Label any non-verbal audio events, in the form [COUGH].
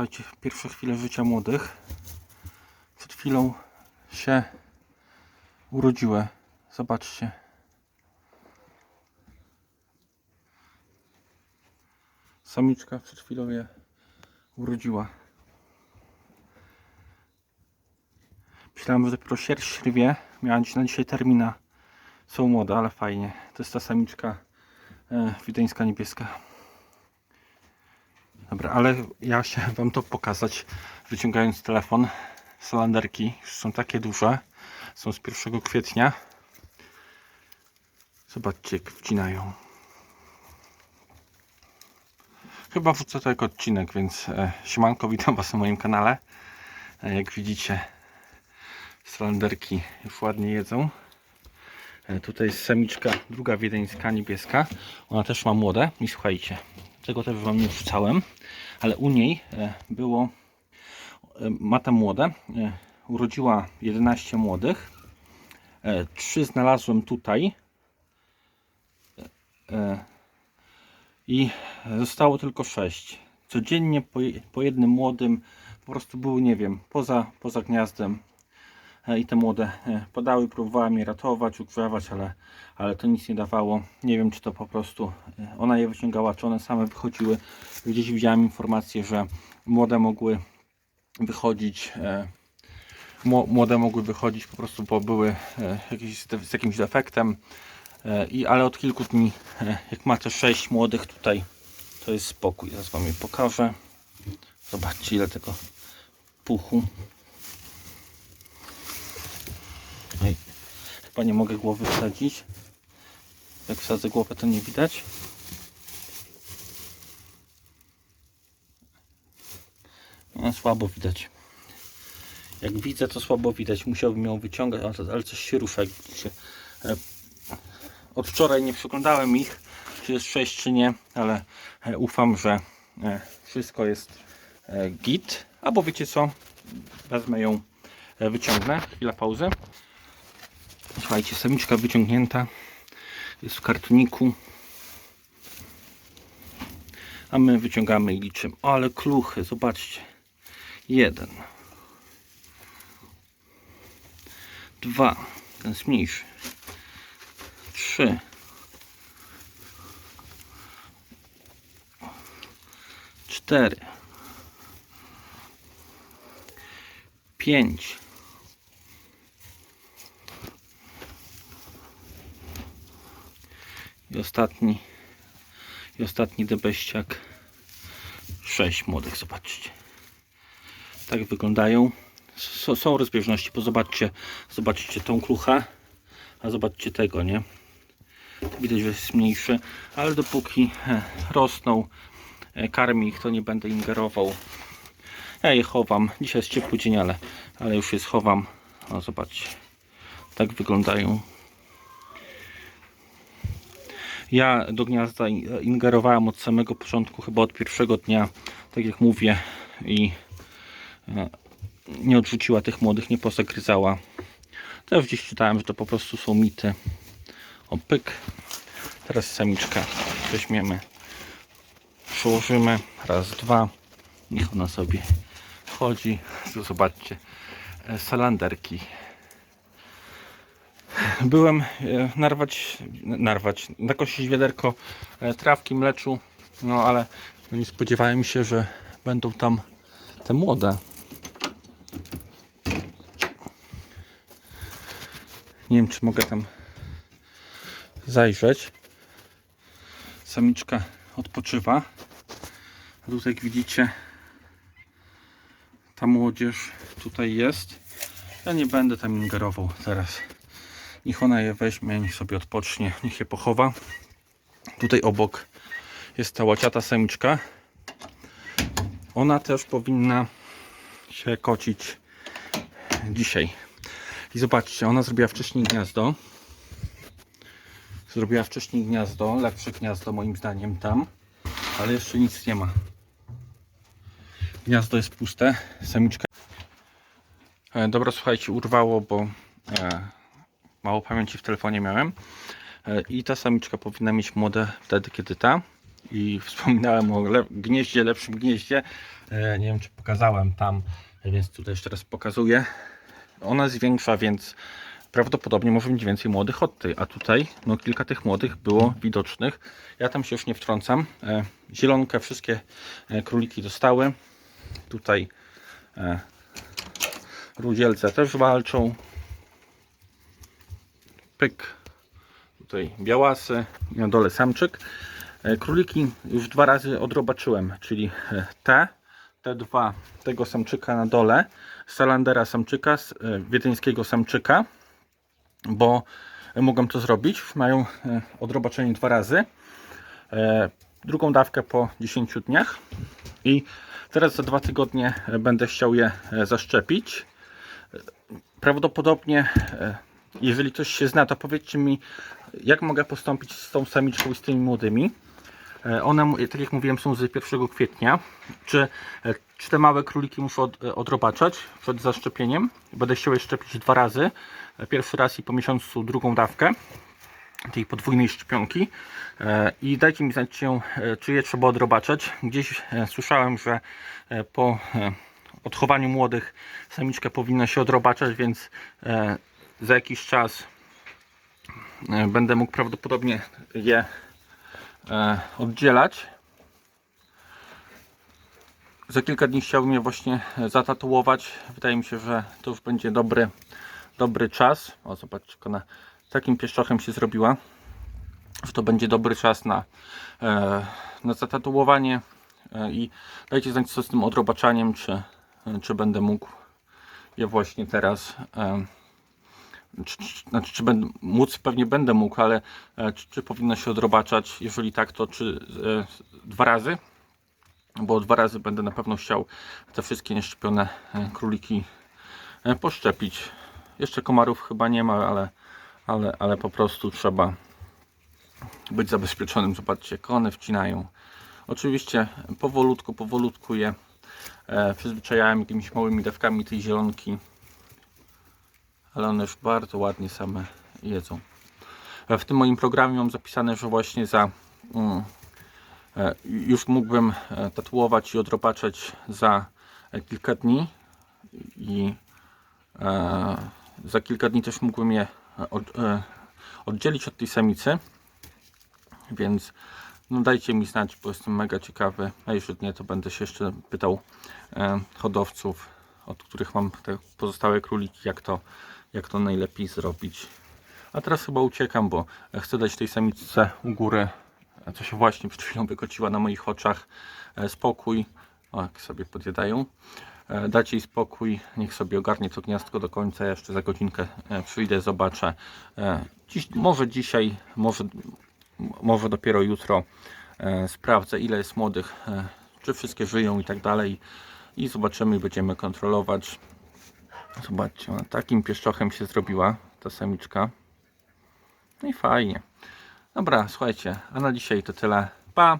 Słuchajcie, pierwsze chwile życia młodych. Przed chwilą się urodziły. Zobaczcie. Samiczka przed chwilą je urodziła. Myślałem, że dopiero sierść rwie. Miałem na dzisiaj termina. Są młode, ale fajnie. To jest ta samiczka e, wideńska niebieska. Dobra, ale ja chciałem Wam to pokazać, wyciągając telefon. Salanderki już są takie duże. Są z 1 kwietnia. Zobaczcie, jak wcinają. Chyba wrzucę to jako odcinek, więc e, siemanko, witam Was na moim kanale. E, jak widzicie, salanderki już ładnie jedzą. E, tutaj jest samiczka, druga wiedeńska, niebieska. Ona też ma młode. I słuchajcie, tego też Wam nie wrzucałem, ale u niej e, było, e, ma tam młode, e, urodziła 11 młodych. E, Trzy znalazłem tutaj. I zostało tylko 6. Codziennie po, je- po jednym młodym po prostu były, nie wiem, poza, poza gniazdem i te młode e, padały, próbowałem je ratować, ugrzewać, ale, ale to nic nie dawało. Nie wiem, czy to po prostu e, ona je wyciągała, czy one same wychodziły. Gdzieś widziałem informację, że młode mogły wychodzić, e, mło- młode mogły wychodzić po prostu, bo były e, jakieś, z jakimś defektem. E, I, ale od kilku dni, e, jak macie 6 młodych tutaj, to jest spokój. Zaraz Wam je pokażę. Zobaczcie, ile tego puchu. Chyba nie mogę głowy wsadzić. Jak wsadzę głowę, to nie widać. No, słabo widać. Jak widzę, to słabo widać. Musiałbym ją wyciągać, ale, coś się rusza. E, Od wczoraj nie przeglądałem ich, czy jest 6 czy nie, ale e, ufam, że e, wszystko jest git. Albo wiecie co? Wezmę ją, wyciągnę. Chwila pauzy. Słuchajcie, samiczka wyciągnięta. Jest w kartoniku. A my wyciągamy i liczymy. O, ale kluchy, zobaczcie. Jeden. Dwa. Ten jest mniejszy. Trzy. Cztery. Pięć. I ostatni. I ostatni debeściak. Sześć młodych, zobaczcie. Tak wyglądają. S- są rozbieżności, bo zobaczcie, zobaczcie tą kluchę, a zobaczcie tego, nie? Widać, że jest mniejszy, ale dopóki e, rosną, e, karmi ich, to nie będę ingerował. Ja je chowam. Dzisiaj jest ciepły dzień, ale, ale już je schowam. O, zobaczcie. Tak wyglądają. Ja do gniazda in- ingerowałem od samego początku, chyba od pierwszego dnia, tak jak mówię, i e, nie odrzuciła tych młodych, nie posegryzała. Też gdzieś czytałem, że to po prostu są mity. O pyk. Teraz samiczkę weźmiemy, przełożymy. Raz, dwa. Niech ona sobie chodzi. Zobaczcie, e, salanderki. Byłem e, narwać, narwać, nakosić wiaderko e, trawki, mleczu, no ale no nie spodziewałem się, że będą tam te młode. Nie wiem, czy mogę tam zajrzeć. Samiczka odpoczywa. A tutaj jak widzicie, ta młodzież tutaj jest. Ja nie będę tam ingerował teraz. Niech ona je weźmie, niech sobie odpocznie, niech je pochowa. Tutaj obok jest ta łaciata samiczka. Ona też powinna się kocić dzisiaj. I zobaczcie, ona zrobiła wcześniej gniazdo. Zrobiła wcześniej gniazdo, lepsze gniazdo moim zdaniem tam, ale jeszcze nic nie ma. Gniazdo jest puste, samiczka. E, dobra, słuchajcie, urwało, bo e, mało pamięci w telefonie miałem. E, I ta samiczka powinna mieć młode wtedy, kiedy ta. i [LAUGHS] wspominałem o le gnieździe, lepszym gnieździe. E, nie wiem, czy pokazałem tam, więc tutaj jeszcze raz pokazuję. Ona jest większa, więc prawdopodobnie może mieć więcej młodych od tej, a tutaj no, kilka tych młodych było widocznych. Ja tam się już nie wtrącam. E, zielonkę wszystkie króliki dostały. Tutaj rudzielce też walczą. Pyk. Tutaj białasy, na dole samczyk. E, Króliki już dwa razy odrobaczyłem, czyli e, te, te dwa tego samczyka na dole, salandera samczyka, e, wiedeńskiego samczyka, bo mogłem to zrobić. Mają odrobaczenie dwa razy. Drugą dawkę po 10 dniach i teraz za dwa tygodnie będę chciał je zaszczepić. Prawdopodobnie, jeżeli ktoś się zna, to powiedzcie mi, jak mogę postąpić z tą samiczką i z tymi młodymi. E, One, tak jak mówiłem, są z 1 kwietnia. Czy, e, czy te małe króliki muszę od, e, odrobaczać przed zaszczepieniem? Będę chciał je szczepić dwa razy. Pierwszy raz i po miesiącu drugą dawkę tej podwójnej szczepionki i dajcie mi znać, e, czy je trzeba odrobaczać. Gdzieś słyszałem, że po odchowaniu młodych samiczka powinna się odrobaczać, więc za jakiś czas e, będę mógł prawdopodobnie je e, oddzielać. Za kilka dni chciałbym je właśnie e, zatatuować. Wydaje mi się, że to już będzie dobry, dobry czas. O, zobaczcie, ona takim pieszczochem się zrobiła. Że to będzie dobry czas na, na zatatuowanie. I dajcie znać, co z tym odrobaczaniem, czy, czy będę mógł je właśnie teraz. Czy, czy, znaczy, czy będę móc, pewnie będę mógł, ale e, czy, czy powinno się odrobaczać? Jeżeli tak, to czy e, dwa razy? Bo dwa razy będę na pewno chciał te wszystkie nieszczepione e, króliki e, poszczepić. Jeszcze komarów chyba nie ma, ale, ale, ale po prostu trzeba być zabezpieczonym. Zobaczcie, jak one wcinają. Oczywiście powolutku, powolutku je przyzwyczajałem jakimiś małymi dawkami tej zielonki ale one już bardzo ładnie same jedzą. E, W tym moim programie mam zapisane, że właśnie za mm, e, już mógłbym e, tatuować i odrobaczać za kilka dni. I za kilka dni też mógłbym je od, oddzielić od tej samicy. Więc no dajcie mi znać, bo jestem mega ciekawy. A jeżeli nie, to będę się jeszcze pytał hodowców od których mam te pozostałe króliki, jak to, jak to najlepiej zrobić. A teraz chyba uciekam, bo chcę dać tej samiczce u góry, co się właśnie przed chwilą wykociła na moich oczach, e, spokój. O, jak sobie podjadają. E, Dać jej spokój, niech sobie ogarnie to gniazdko do końca. Ja jeszcze za godzinkę e, przyjdę, zobaczę. E, Dziś, może dzisiaj, może, może dopiero jutro e, sprawdzę, ile jest młodych, e, czy wszystkie żyją i tak dalej i zobaczymy, będziemy kontrolować. Zobaczcie, ona takim pieszczochem się zrobiła, ta samiczka. No i fajnie. Dobra, słuchajcie, a na dzisiaj to tyle. Pa!